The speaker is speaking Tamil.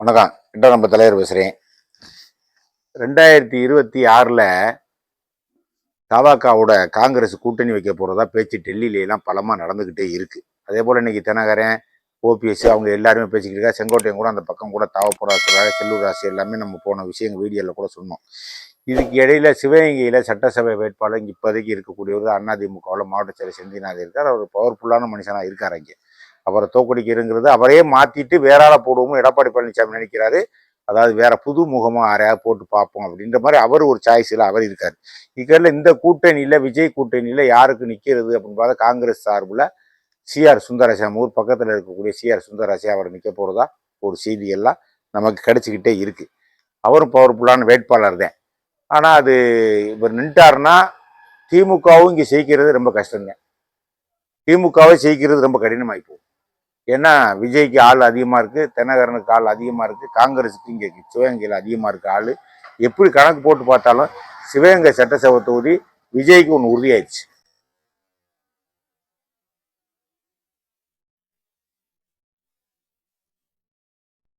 வணக்கம். இன்றைய நம்ம தலைவர் பேசுகிறேன் ரெண்டாயிரத்தி இருபத்தி ஆறில் தவாக்காவோட காங்கிரஸ் கூட்டணி வைக்க போகிறதா பேச்சு டெல்லியிலலாம் பலமாக நடந்துக்கிட்டே இருக்குது அதே போல் இன்றைக்கி தினகரன் ஓபிஎஸ் அவங்க எல்லாருமே பேசிக்கிட்டு இருக்கா செங்கோட்டையன் கூட அந்த பக்கம் கூட தாவ சொல்கிறாங்க செல்லூர் ராசி எல்லாமே நம்ம போன விஷயங்கள் வீடியோவில் கூட சொன்னோம். இதுக்கு இடையில சிவகங்கையில் சட்டசபை வேட்பாளர் இங்க இப்போதைக்கு இருக்கக்கூடியவர் அதிமுகவில் மாவட்ட செயலர் செந்திநாதன் இருக்கார். அவர் பவர்ஃபுல்லான மனுஷனாக இருக்கார் இங்கே அவரை தோக்கடிக்கிறதுங்கிறது அவரே மாற்றிட்டு வேற ஆளை போடுவோம் எடப்பாடி பழனிசாமி நினைக்கிறாரு. அதாவது வேற புது முகமாக யாரையாவது போட்டு பார்ப்போம் அப்படின்ற மாதிரி அவர் ஒரு சாய்ஸில் அவர் இருக்கார். இக்கரில் இந்த கூட்டணியில் விஜய் கூட்டணியில் யாருக்கு நிற்கிறது அப்படின்னு பார்த்தா காங்கிரஸ் சார்பில் சிஆர் சுந்தரராஜன் ஊர் பக்கத்தில் இருக்கக்கூடிய சிஆர் சுந்தரராசி அவர் நிற்க போகிறதா ஒரு செய்தியெல்லாம் நமக்கு கிடச்சிக்கிட்டே இருக்குது அவரும் பவர்ஃபுல்லான வேட்பாளர் தான். ஆனால் அது இவர் நின்ட்டாருன்னா திமுகவும் இங்கே ஜெயிக்கிறது ரொம்ப கஷ்டம்தான். திமுகவை ஜெயிக்கிறது ரொம்ப கடினமாகி போகும் ஏன்னா விஜய்க்கு ஆள் அதிகமாக இருக்குது தென்னகரனுக்கு ஆள் அதிகமாக இருக்குது காங்கிரஸுக்கு இங்கே சிவகங்கையில் அதிகமாக இருக்குது ஆள். எப்படி கணக்கு போட்டு பார்த்தாலும் சிவகங்கை சட்டசபை தொகுதி விஜய்க்கு ஒன்று உறுதியாயிடுச்சு.